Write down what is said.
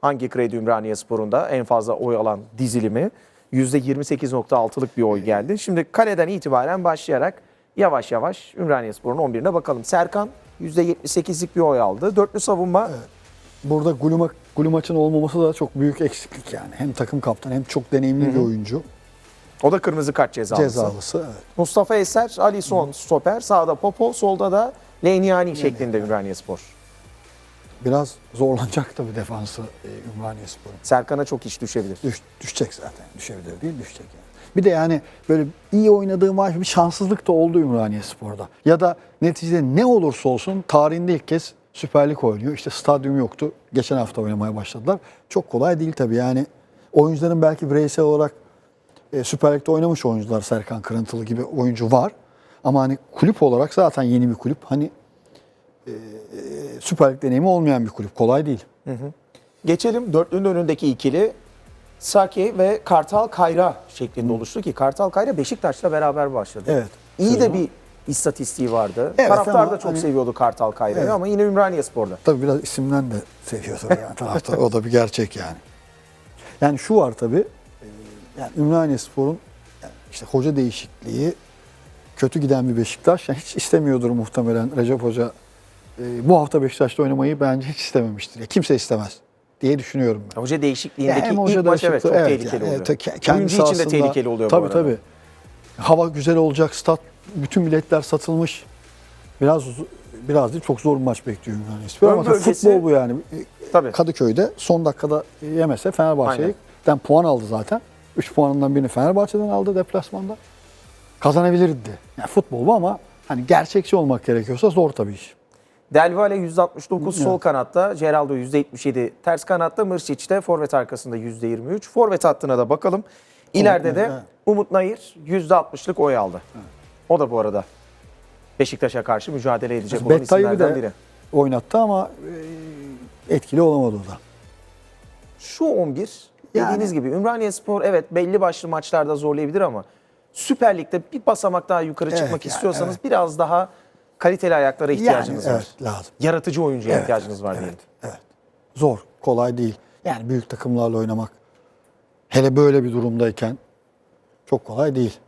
Hangi kredi Ümraniye Spor'unda en fazla oy alan dizilimi %28.6'lık bir oy geldi. Şimdi kaleden itibaren başlayarak yavaş yavaş Ümraniye Spor'un 11'ine bakalım. Serkan %78'lik bir oy aldı. Dörtlü savunma Burada Guluma, Gulumaç'ın olmaması da çok büyük eksiklik yani. Hem takım kaptanı hem çok deneyimli bir oyuncu. o da kırmızı kart cezalısı. Cezalısı. Evet. Mustafa Eser, Alisson stoper, sağda Popo, solda da Lenyani şeklinde Ümraniye Spor. Biraz zorlanacak tabii defansı e, Ümraniye Spor'un. Serkan'a çok iş düşebilir. Düş, düşecek zaten. Düşebilir değil, düşecek yani. Bir de yani böyle iyi oynadığı maç bir şanssızlık da oldu Ümraniye Spor'da. Ya da neticede ne olursa olsun tarihinde ilk kez Süper Lig oynuyor. İşte stadyum yoktu. Geçen hafta oynamaya başladılar. Çok kolay değil tabii yani. Oyuncuların belki bireysel olarak e, Süper Lig'de oynamış oyuncular Serkan Kırıntılı gibi oyuncu var. Ama hani kulüp olarak zaten yeni bir kulüp. Hani e, Süper Lig deneyimi olmayan bir kulüp. Kolay değil. Geçelim dörtlünün önündeki ikili. Saki ve Kartal Kayra şeklinde oluştu ki Kartal Kayra Beşiktaş'la beraber başladı. Evet. İyi de bir istatistiği vardı. Evet Taraftar ama da çok hani- seviyordu Kartal Kayra'yı Evet. ama yine Ümraniye Spor'da. Tabii biraz isimden de seviyor tabii yani taraftar. o da bir gerçek yani. Yani şu var tabii. e, Yani Ümraniye Spor'un yani işte hoca değişikliği kötü giden bir Beşiktaş. Yani hiç istemiyordur muhtemelen Recep Hoca. E, bu hafta Beşiktaş'ta oynamayı bence hiç istememiştir. Ya kimse istemez diye düşünüyorum ben. Hoca değişikliğindeki Ya hem ilk hoca maç evet çok değişikliği, tehlikeli yani, oluyor. evet, ke- kendi Oyuncu için de tehlikeli oluyor tabii, bu arada. Tabii Hava güzel olacak, stat, bütün biletler satılmış. Biraz biraz değil çok zor bir maç bekliyor. Ön Ama bölgesi- futbol bu yani. Tabii. Kadıköy'de son dakikada yemese Fenerbahçe'den puan aldı zaten. 3 puanından birini Fenerbahçe'den aldı deplasmanda. Kazanabilirdi. Yani futbol bu ama hani gerçekçi olmak gerekiyorsa zor tabii iş. Del Valle %69 sol kanatta, Geraldo %77 ters kanatta, Mırsic de forvet arkasında %23. Forvet hattına da bakalım. İleride de. Umut Nayır %60'lık oy aldı. O da bu arada Beşiktaş'a karşı mücadele edecek olan Bettay'ı isimlerden de biri. oynattı ama e, etkili olamadı o da. Şu 11 Yani- dediğiniz gibi Ümraniye Spor evet belli başlı maçlarda zorlayabilir ama Süper Lig'de bir basamak daha yukarı Evet, çıkmak yani, istiyorsanız biraz daha kaliteli ayaklara ihtiyacınız yani, var. Evet lazım. Yaratıcı oyuncuya Evet, ihtiyacınız var evet, diyelim. Evet. Zor, kolay değil. Yani büyük takımlarla oynamak hele böyle bir durumdayken çok kolay değil.